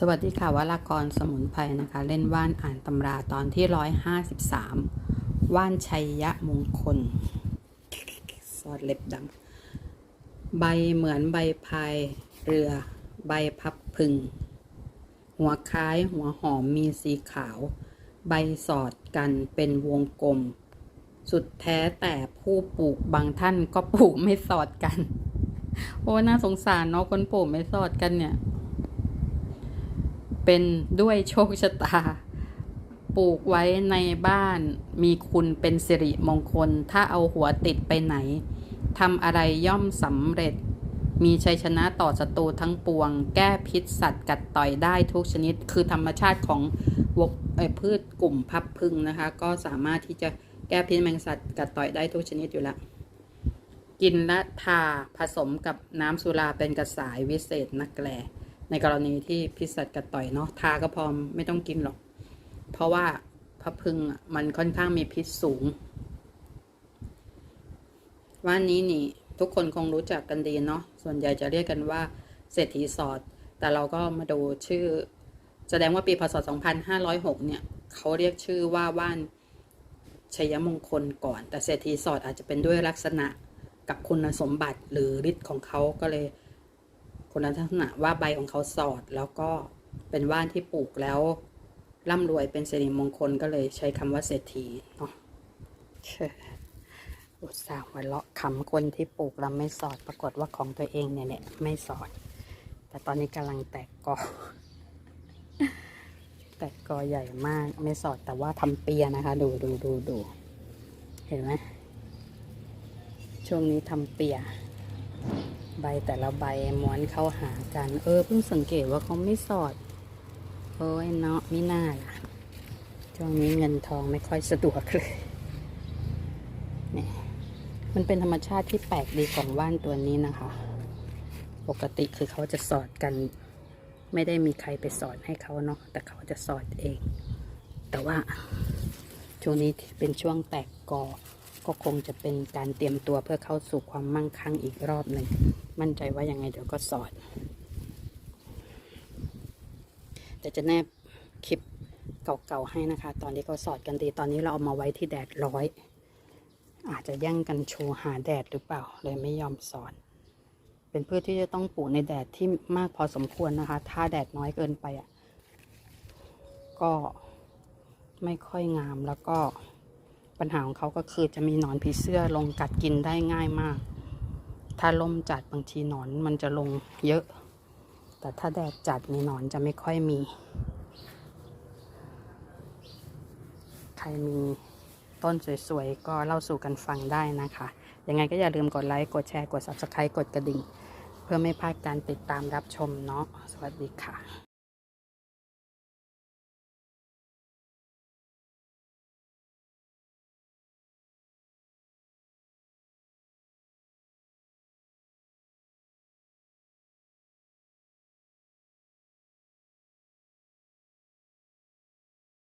สวัสดีค่ะวรากรสมุนไพรนะคะ เล่นว่านอ่านตำราตอนที่ร้อยห้าสิบสามว่านชัยยะมงคลซอดเล็บดำใบเหมือนใบพายเรือ ใบพับพึง หัวคล้ายหัวหอมมีสีขาว ใบสอดกันเป็นวงกลม สุดแท้แต่ผู้ปลูกบางท่านก็ปลูกไม่สอดกัน โอ้น่าสงสารเนาะคนปลูกไม่สอดกันเนี่ย เป็นด้วยโชคชะตา ปลูกไว้ในบ้าน มีคุณเป็นสิริมงคล ถ้าเอาหัวติดไปไหนทำอะไรย่อมสำเร็จ มีชัยชนะต่อศัตรูทั้งปวง แก้พิษสัตว์กัดต่อยได้ทุกชนิด คือธรรมชาติของวกพืชกลุ่มพับพึ่งนะคะ ก็สามารถที่จะแก้พิษแมงสัตว์กัดต่อยได้ทุกชนิดอยู่แล้วกินและทาผสมกับน้ำสุราเป็นกระสายวิเศษนักแกล ในกรณีที่พิษสัตว์กัดต่อยเนาะทาก็พอไม่ต้องกินหรอก เพราะว่าพะพึงอะมันค่อนข้างมีพิษสูงว่านนี้นี่ ทุกคนคงรู้จักกันดีเนาะส่วนใหญ่จะเรียกกันว่าเศรษฐีสอด แต่เราก็มาดูชื่อ แสดงว่าปีพศ 2506 เนี่ย เขาเรียกชื่อว่าว่านชัยมงคลก่อน แต่เศรษฐีสอดอาจจะเป็นด้วยลักษณะกับคุณสมบัติหรือฤทธิ์ของเขาก็เลย คุณลักษณะว่าใบของเขาสอดแล้วก็เป็นว่านที่ปลูกแล้วร่ำรวยเป็นสิริมงคลก็เลยใช้คำว่าเศรษฐีเนาะเช่อุตส่าห์หัวเราะคำคนที่ปลูกแล้วไม่สอดปรากฏว่าของตัวเองเนี่ยแหละไม่สอด แต่ตอนนี้กำลังแตกกอแตกกอใหญ่มากไม่สอดแต่ว่าทำเปียนะคะ ดูดูดูดูเห็นไหมช่วงนี้ทำเปีย ใบแต่ละใบม้วนเข้าหากัน เออเพิ่งสังเกตว่าเขาไม่สอด โอ้ยเนาะไม่น่าล่ะช่วงนี้เงินทองไม่ค่อยสะดวกเลยนี่มันเป็นธรรมชาติที่แปลกดีของว่านตัวนี้นะคะ ปกติคือเขาจะสอดกัน ไม่ได้มีใครไปสอนให้เขาเนาะแต่เขาจะสอดเอง แต่ว่าช่วงนี้เป็นช่วงแตกกอ ก็คงจะเป็นการเตรียมตัวเพื่อเข้าสู่ความมั่งคั่งอีกรอบหนึ่ง มั่นใจว่ายังไงเดี๋ยวก็สอด แต่จะแนบคลิปเก่าๆให้นะคะ ตอนที่เขาสอดกันดี ตอนนี้เราเอามาไว้ที่แดดร้อย อาจจะแย่งกันโชว์หาแดดหรือเปล่า เลยไม่ยอมสอนเป็นพืชที่จะต้องปลูกในแดดที่มากพอสมควรนะคะ ถ้าแดดน้อยเกินไปอะ ก็ไม่ค่อยงามแล้วก็ ปัญหาของเขาก็คือจะมีหนอนผีเสื้อลงกัดกินได้ง่ายมาก ถ้าลมจัดบางทีหนอนมันจะลงเยอะ แต่ถ้าแดดจัดในหนอนจะไม่ค่อยมี ใครมีต้นสวยๆ ก็เล่าสู่กันฟังได้นะคะ ยังไงก็อย่าลืมกดไลค์ กดแชร์ กด Subscribe กดกระดิ่ง เพื่อไม่พลาดการติดตามรับชมเนาะ สวัสดีค่ะ